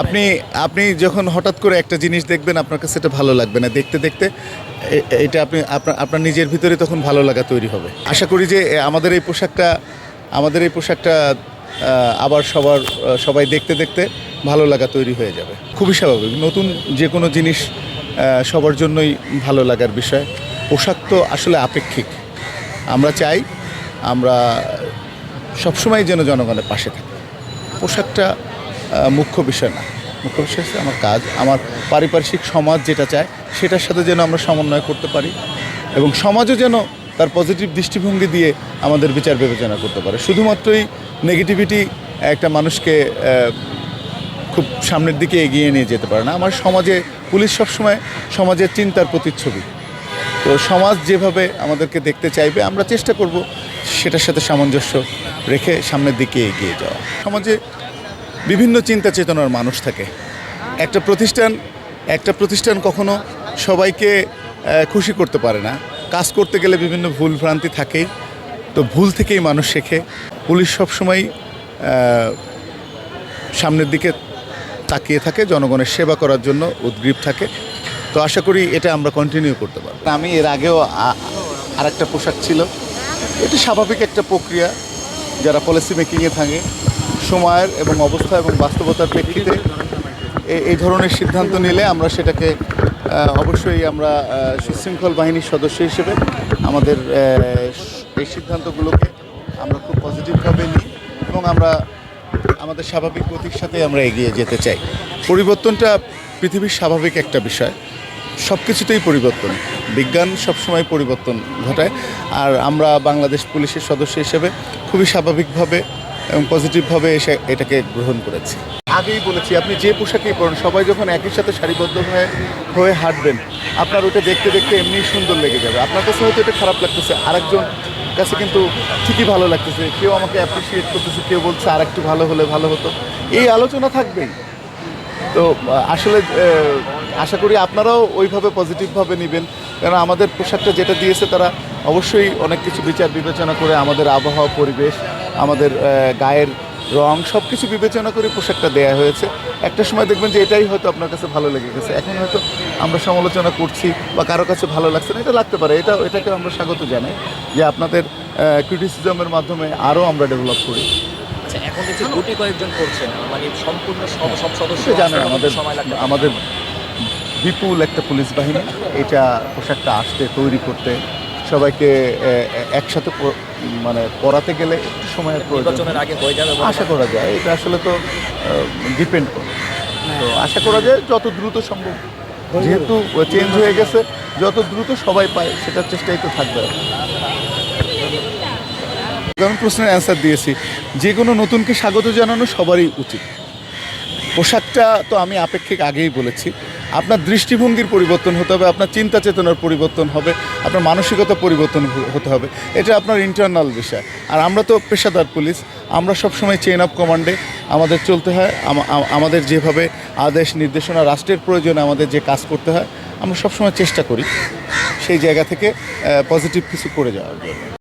আপনি আপনি যখন হঠাৎ করে একটা জিনিস দেখবেন, আপনার কাছে এটা ভালো লাগবে না। দেখতে দেখতে এটা আপনি আপনার আপনার নিজের ভিতরে তখন ভালো লাগা তৈরি হবে। আশা করি যে আমাদের এই পোশাকটা, আমাদের এই পোশাকটা আবার সবার সবাই দেখতে দেখতে ভালো লাগা তৈরি হয়ে যাবে। খুবই স্বাভাবিক। নতুন যে কোনো জিনিস সবার জন্যই ভালো লাগার বিষয়। পোশাক তো আসলে আপেক্ষিক। আমরা চাই, আমরা সবসময় যেন জনগণের পাশে থাকি। পোশাকটা মুখ্য বিষয় না। মুখ্য বিষয় হচ্ছে আমার কাজ, আমার পারিপার্শ্বিক সমাজ যেটা চায়, সেটার সাথে যেন আমরা সমন্বয় করতে পারি এবং সমাজও যেন তার পজিটিভ দৃষ্টিভঙ্গি দিয়ে আমাদের বিচার বিবেচনা করতে পারে। শুধুমাত্রই নেগেটিভিটি একটা মানুষকে খুব সামনের দিকে এগিয়ে নিয়ে যেতে পারে না। আমার সমাজে, পুলিশ সবসময় সমাজের চিন্তার প্রতিচ্ছবি। তো সমাজ যেভাবে আমাদেরকে দেখতে চাইবে, আমরা চেষ্টা করব সেটার সাথে সামঞ্জস্য রেখে সামনের দিকে এগিয়ে যাওয়া। সমাজে বিভিন্ন চিন্তা চেতনার মানুষ থাকে। একটা প্রতিষ্ঠান একটা প্রতিষ্ঠান কখনো সবাইকে খুশি করতে পারে না। কাজ করতে গেলে বিভিন্ন ভুল ভ্রান্তি থাকেই তো ভুল থেকেই মানুষ শেখে। পুলিশ সবসময় সামনের দিকে তাকিয়ে থাকে, জনগণের সেবা করার জন্য উদ্গ্রীব থাকে। তো আশা করি এটা আমরা কন্টিনিউ করতে পারব। আমি এর আগেও আর একটা পোশাক ছিল। এটি স্বাভাবিক একটা প্রক্রিয়া, যারা পলিসি মেকিংয়ে থাকে। সময়ের এবং অবস্থা এবং বাস্তবতার প্রেক্ষিতে এই ধরনের সিদ্ধান্ত নিলে আমরা সেটাকে অবশ্যই আমরা সুশৃঙ্খল বাহিনীর সদস্য হিসেবে আমাদের এই সিদ্ধান্তগুলোকে আমরা খুব পজিটিভভাবে নিই এবং আমরা আমাদের স্বাভাবিক গতির সাথে আমরা এগিয়ে যেতে চাই। পরিবর্তনটা পৃথিবীর স্বাভাবিক একটা বিষয়। সব কিছুতেই পরিবর্তন। বিজ্ঞান সবসময় পরিবর্তন ঘটায়। আর আমরা বাংলাদেশ পুলিশের সদস্য হিসেবে খুবই স্বাভাবিকভাবে এবং পজিটিভভাবে এসে এটাকে গ্রহণ করেছি। আগেই বলেছি, আপনি যে পোশাকেই পরেন, সবাই যখন একই সাথে সারিবদ্ধ হয়ে হয়ে হাঁটবেন, আপনার ওটা দেখতে দেখতে এমনি সুন্দর লেগে যাবে। আপনার কাছে হয়তো এটা খারাপ লাগতেছে, আরেকজন কাছে কিন্তু ঠিকই ভালো লাগতেছে, কেউ আমাকে অ্যাপ্রিসিয়েট করতেছে, কেউ বলছে আর একটু ভালো হলে ভালো হতো। এই আলোচনা থাকবেই। তো আসলে আশা করি আপনারাও ওইভাবে পজিটিভভাবে নেবেন কারণ আমাদের পোশাকটা যেটা দিয়েছে তারা অবশ্যই অনেক কিছু বিচার বিবেচনা করে আমাদের আবহাওয়া, পরিবেশ আমাদের গায়ের রং সব কিছু বিবেচনা করে পোশাকটা দেয়া হয়েছে। একটা সময় দেখবেন যে এটাই হয়তো আপনার কাছে ভালো লেগে গেছে। এখন হয়তো আমরা সমালোচনা করছি বা কারও কাছে ভালো লাগছে না এটা লাগতে পারে। এটা এটাকে আমরা স্বাগত জানাই যে আপনাদের ক্রিটিসিজমের মাধ্যমে আরও আমরা ডেভেলপ করি। আচ্ছা এখন দেখছি গুটি কয়েকজন করছেন। মানে সম্পূর্ণ সব সব সদস্য জানেন আমাদের সময় লাগবে। আমাদের বিপুল একটা পুলিশ বাহিনী। এটা পোশাকটা আসতে তৈরি করতে সবাইকে একসাথে মানে পড়াতে গেলে একটু সময়ের প্রয়োজন। আগে হয়ে যাবে আশা করা যায়। এটা আসলে তো ডিপেন্ড করে। তো আশা করা যায় যত দ্রুত সম্ভব। যেহেতু চেঞ্জ হয়ে গেছে যত দ্রুত সবাই পায় সেটার চেষ্টাই তো থাকবে। আমি প্রশ্নের অ্যান্সার দিয়েছি। যে কোনো নতুনকে স্বাগত জানানো সবারই উচিত। পোশাকটা তো আমি আপেক্ষিক আগেই বলেছি। আপনার দৃষ্টিভঙ্গির পরিবর্তন হতে হবে, আপনার চিন্তা চেতনার পরিবর্তন হবে, আপনার মানসিকতা পরিবর্তন হতে হবে। এটা আপনার ইন্টারনাল বিষয়। আর আমরা তো পেশাদার পুলিশ, আমরা সবসময় চেইন অফ কমান্ডে আমাদের চলতে হয়, আম- আম- আমাদের যেভাবে আদেশ, নির্দেশনা, রাষ্ট্রের প্রয়োজনে আমাদের যে কাজ করতে হয়, আমরা সবসময় চেষ্টা করি সেই জায়গা থেকে পজিটিভ কিছু করে যাওয়ার জন্য।